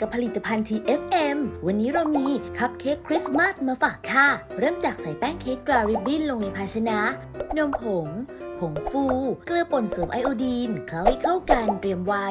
กับผลิตภัณฑ์ TFM วันนี้เรามีคัพเค้กคริสต์มาสมาฝากค่ะ เริ่มจากใส่แป้งเค้กกราริบบิ้นลงในภาชนะ นมผง ผงฟู เกลือป่นเสริมไอโอดีน เคล้าให้เข้ากันเตรียมไว้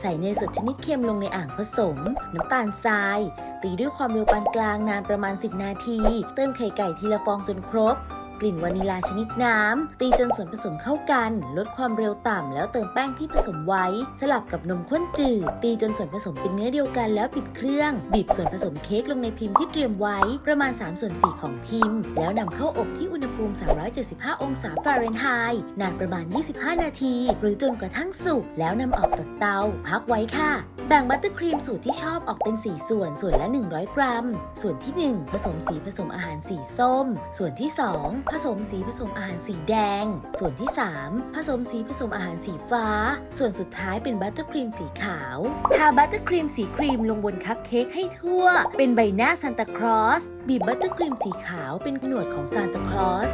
ใส่เนยสดชนิดเค็มลงในอ่างผสม น้ำตาลทราย ตีด้วยความเร็วปานกลางนานประมาณ 10 นาที เติมไข่ไก่ทีละฟองจนครบ กลิ่นวานิลาชนิดน้ำ ตีจนส่วนผสมเข้ากัน ลดความเร็วต่ำแล้วเติมแป้งที่ผสมไว้ สลับกับนมข้นจืด ตีจนส่วนผสมเป็นเนื้อเดียวกันแล้วปิดเครื่อง บีบส่วนผสมเค้กลงในพิมพ์ที่เตรียมไว้ประมาณ3ส่วน4ของพิมพ์ แล้วนำเข้าอบที่อุณหภูมิ 375 องศาฟาเรนไฮต์นานประมาณ 25 นาที หรือจนกระทั่งสุกแล้วนำออกจากเตา พักไว้ค่ะ แบ่งบัตเตอร์ครีมสูตรที่ชอบออกเป็น 4 ส่วนส่วนละ 100 กรัม ส่วนที่ 1 ผสมสีผสมอาหารสีส้ม ส่วนที่ 2ผสมสีผสมอาหารสีแดง ส่วนที่ 3 ผสมสีผสมอาหารสีฟ้า ส่วนสุดท้ายเป็นบัตเตอร์ครีมสีขาวทาบัตเตอร์ครีมสีครีมลงบนคัพเค้กให้ทั่ว เป็นใบหน้าซานตาคลอสบีบบัตเตอร์ครีมสีขาวเป็นหนวดของซานตาคลอส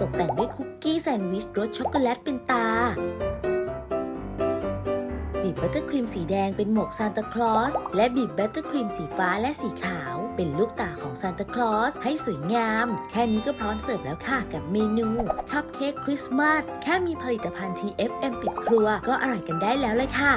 ตกแต่งด้วยคุกกี้แซนด์วิชรสช็อกโกแลตเป็นตา บีบบัตเตอร์ครีมสีแดงเป็นหมวกซานตาคลอสและบีบบัตเตอร์ครีมสีฟ้าและสีขาว เป็นลูกตาของซานตาคลอสให้สวยงาม แค่นี้ก็พร้อมเสิร์ฟแล้วค่ะกับเมนูคัพเค้กคริสต์มาสแค่มีผลิตภัณฑ์ TFM ติดครัวก็อร่อยกันได้แล้วเลยค่ะ